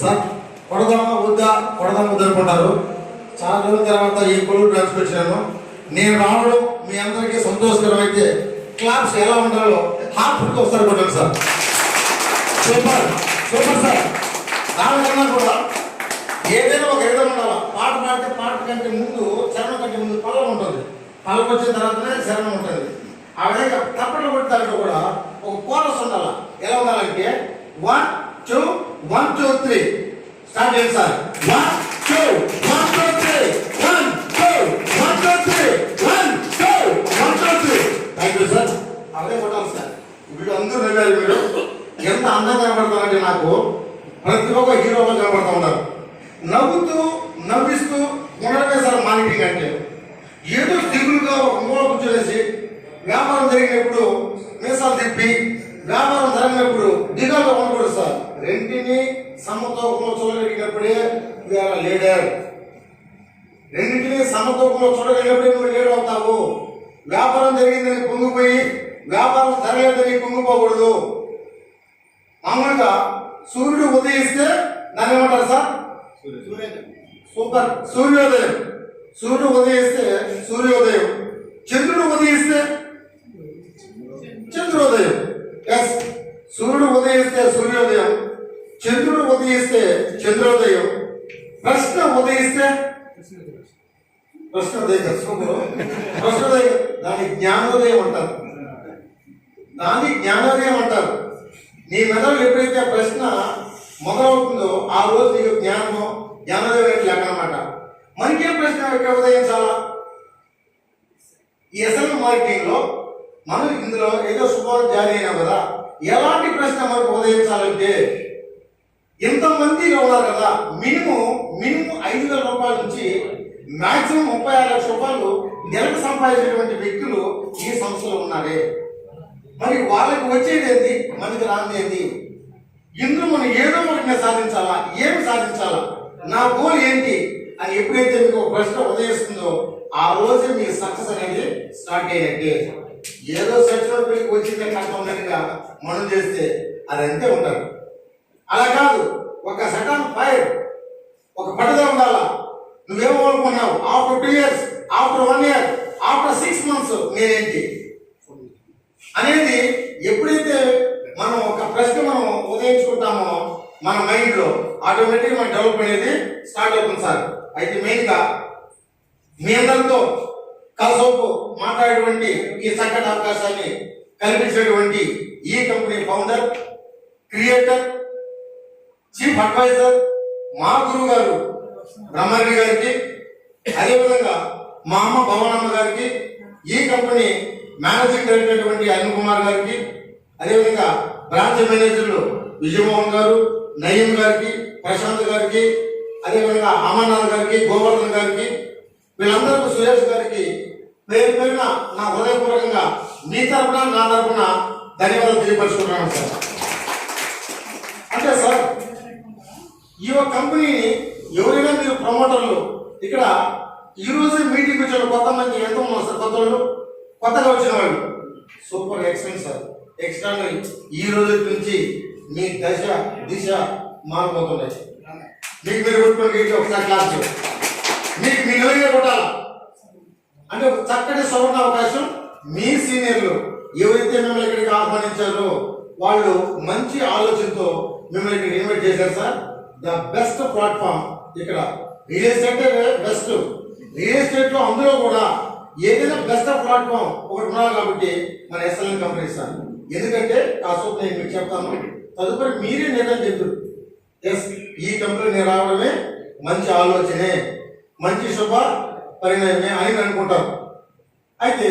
Sir కొడదామా వద్దా? కొడదామా వద్దనుకుంటారు. చాలా రోజుల తర్వాత ఈ కొలువు ట్రాన్స్పెట్టాను నేను రావడం మీ అందరికీ సంతోషకరం అయితే క్లాప్స్ ఎలా ఉండాలో హార్ట్ఫుల్గా ఒకసారి కొట్టాను సార్. Super super sir. దానికన్నా కూడా ఏదైనా ఒక విధంగా ఉండాలా? పాట పాడితే పాట కంటే ముందు చరణం కంటే ముందు పల్లం ఉంటుంది. పల్లం వచ్చిన తర్వాతనే చరణం ఉంటుంది. ఆ విధంగా తప్పట్లు కొట్టాలంటే కూడా ఒక కోరస్ ఉండాలి? ఎలా ఉండాలంటే one two one two three start చేయండి sir one two one two three one two one two three one two one two three thank you sir అదే కొట్టాలి సార్ వీడు అందరూ నవ్వారు మీరు. ఎంత అందంగా కనబడతారంటే నాకు ప్రతి ఒక్క హీరోగా కనబడుతూ ఉన్నారు. నవ్వుతూ నవ్విస్తూ ఉండడమే సార్ మార్కెటింగ్ అంటే. ఏదో దిగులుగా ఒక మూల కూర్చోలేసి వ్యాపారం జరిగినప్పుడు మీసాలు తిప్పి వ్యాపారం జరిగినప్పుడు దిగాలుగా ఉండకూడదు సార్. రెంటిని సమతూకంలో చూడగలిగినప్పుడే వీఆర్ లీడర్. రెండింటిని సమతూకంలో చూడగలిగినప్పుడే నువ్వు లీడర్ అవుతావు. వ్యాపారం జరిగిందని పొంగిపోయి వ్యాపారం జరగలేదని పొంగిపోకూడదు. మామూలుగా సూర్యుడు ఉదయిస్తే దాన్ని ఏమంటారు సార్? సూపర్. సూర్యోదయం. సూర్యుడు ఉదయిస్తే సూర్యోదయం చంద్రుడు ఉదయిస్తే చంద్రోదయం ఎస్ సూర్యుడు ఉదయిస్తే సూర్యోదయం చంద్రుడు ఉదయిస్తే చంద్రోదయం. ప్రశ్న ఉదయిస్తే? ప్రశ్నోదయం ప్రశ్నోదయం దాని జ్ఞానోదయం అంటారు. దాన్ని జ్ఞానోదయం అంటారు. నీ మెదడు ఎప్పుడైతే ప్రశ్న మొదలవుతుందో ఆ రోజు నీకు జ్ఞానము జ్ఞానోదయం లెక్క అనమాట మనకేం ప్రశ్న? ఎక్కడ ఉదయించాలా ఈ ఎస్ఎల్ మార్కెటింగ్లో మనం ఇందులో ఏదో శుభ్రం జారీ అయినా కదా ఎలాంటి ప్రశ్న మనకు ఉదయించాలంటే ఎంతమంది ఉన్నారు కదా మినిమం మినిమం ఐదు వేల రూపాయల నుంచి మాక్సిమం ముప్పై ఆరు లక్షల రూపాయలు నెలకు సంపాదించేటువంటి వ్యక్తులు ఈ సంస్థలో ఉన్నారే. మరి వాళ్ళకి వచ్చేది ఏంది? మనకి రాంది ఏంది? ఇందులో మనం ఏదో ఒకటి సాధించాలా? ఏమి సాధించాలా? నా గోల్ ఏంటి? అని ఎప్పుడైతే మీకు ప్రశ్న ఉదయిస్తుందో ఆ రోజు మీ సక్సెస్ అనేది స్టార్ట్ అయినట్టే. ఏదో సచినప్పటికి వచ్చిందే కష్టం ఉన్నట్టుగా మనం చేస్తే అది అంతే ఉంటారు అలా కాదు. ఒక సటన్ ఫైర్ ఒక పట్టుదల ఉండాలా? నువ్వేమో అనుకున్నావు after two years after one year after six months నేనేంటి? అనేది ఎప్పుడైతే మనం ఒక ప్రశ్న మనం ఉదయించుకుంటామో మన మైండ్లో ఆటోమేటిక్గా మన డెవలప్ అనేది స్టార్ట్ అవుతుంది సార్. అయితే మెయిన్గా మీ అందరితో కలసోపు మాట్లాడేటువంటి ఈ చక్కటి అవకాశాన్ని కల్పించినటువంటి ఈ company founder creator chief adviser మా గురువు గారు బ్రహ్మారెడ్డి గారికి అదేవిధంగా మా అమ్మ భవనమ్మ గారికి ఈ కంపెనీ మేనేజింగ్ డైరెక్టర్ అయినటువంటి అరుణ్ కుమార్ గారికి అదేవిధంగా బ్రాంచ్ మేనేజర్లు విజయమోహన్ గారు నయీం గారికి ప్రశాంత్ గారికి అదేవిధంగా అమర్నాథ్ గారికి గోవర్ధన్ గారికి వీళ్ళందరికీ సురేష్ గారికి పేరు పేరున నా హృదయపూర్వకంగా మీ తరఫున నా తరఫున ధన్యవాదాలు తెలియపరుచుకుంటున్నాను సార్. అంటే సార్ ఈ యొక్క కంపెనీని ఎవరైనా మీరు ప్రమోటర్లు ఇక్కడ ఈ మీటింగ్ వచ్చిన కొత్త మంది ఎంతో ఉన్నారు సార్? కొత్త వాళ్ళు కొత్తగా వచ్చిన వాళ్ళు. Super excellent sir. ఎక్స్ట్రానల్ ఈ రోజు నుంచి మీ దశ దిశ మారిపోతున్నాయి. మీకు మీరు కొట్టుకోండి ఒకసారి క్లాస్ మీకు మీ నిలగే కొట్టాలా? అంటే ఒక చక్కటి సువర్ణ అవకాశం మీ సీనియర్లు ఎవరైతే మిమ్మల్ని ఇక్కడికి ఆహ్వానించారో వాళ్ళు మంచి ఆలోచనతో మిమ్మల్ని ఇక్కడ ఇన్వైట్ చేశారు సార్. ద బెస్ట్ ప్లాట్ఫామ్ ఇక్కడ. Real estate best. రియల్ ఎస్టేట్లో అందులో కూడా ఏదైనా బెస్ట్ ప్లాట్ఫామ్ ఒకటి ఉండాలి కాబట్టి మన ఎస్ఎల్ఎన్ కంపెనీ ఇస్తాను ఎందుకంటే కాసేపు నేను మీకు చెప్తాను. తదుపరి మీరే నిర్ణయం చెప్తారు ఎస్ ఈ కంపెనీ రావడమే మంచి ఆలోచనే. మంచి శుభ పరిణామమే అని అనుకుంటారు. అయితే